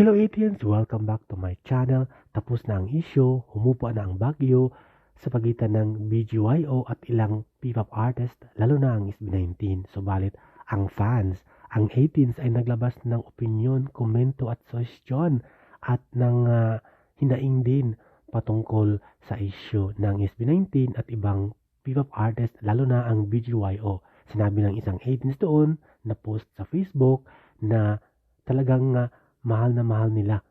Hello Athens! Welcome back to my channel. Tapos na ang issue, humupa na ang bagyo sa pagitan ng BGYO at ilang P-pop artist, lalo na ang SB19. Subalit, ang fans, ang 18s ay naglabas ng opinion, komento at suggestion at ng uh, hinaing din patungkol sa issue ng SB19 at ibang P-pop artist, lalo na ang BGYO. Sinabi ng isang 18s doon na post sa Facebook na talagang uh, mahal na mahal nila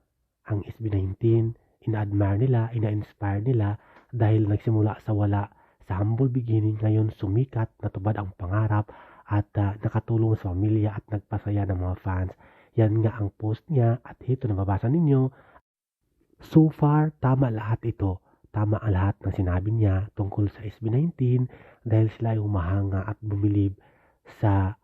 ang SB19, ina-admire nila, ina-inspire nila dahil nagsimula sa wala sa humble beginning ngayon sumikat, natubad ang pangarap at uh, nakatulong sa pamilya at nagpasaya ng mga fans. Yan nga ang post niya at ito nababasa ninyo. So far, tama lahat ito. Tama ang lahat ng sinabi niya tungkol sa SB19 dahil sila ay humahanga at bumilib sa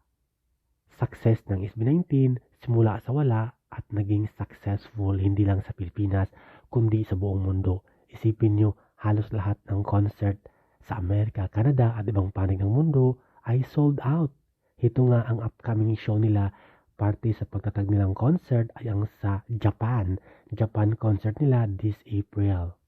success ng SB19 simula sa wala at naging successful hindi lang sa Pilipinas kundi sa buong mundo. Isipin nyo, halos lahat ng concert sa Amerika, Canada at ibang panig ng mundo ay sold out. Ito nga ang upcoming show nila parte sa pagtatag nilang concert ay ang sa Japan. Japan concert nila this April.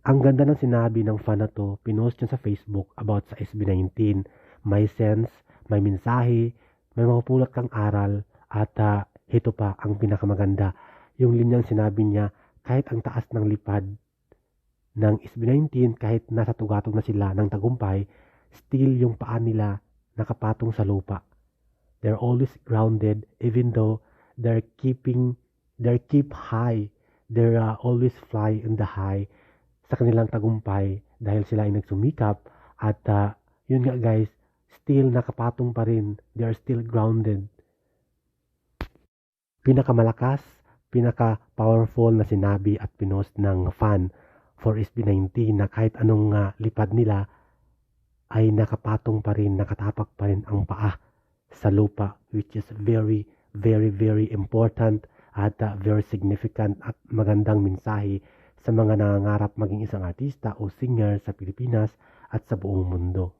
Ang ganda ng sinabi ng fan na to, pinost niya sa Facebook about sa SB19. May sense, may mensahe, may mapupulot kang aral, at uh, ito pa ang pinakamaganda. Yung linyang sinabi niya, kahit ang taas ng lipad ng SB19, kahit nasa tugatog na sila ng tagumpay, still yung paa nila nakapatong sa lupa. They're always grounded even though they're keeping, they're keep high. They're uh, always fly in the high sa kanilang tagumpay dahil sila ay nagsumikap at uh, yun nga guys, still nakapatong pa rin. They're still grounded pinakamalakas, pinaka-powerful na sinabi at pinost ng fan for SB19 na kahit anong uh, lipad nila ay nakapatong pa rin, nakatapak pa rin ang paa sa lupa which is very, very, very important at uh, very significant at magandang mensahe sa mga nangangarap maging isang artista o singer sa Pilipinas at sa buong mundo.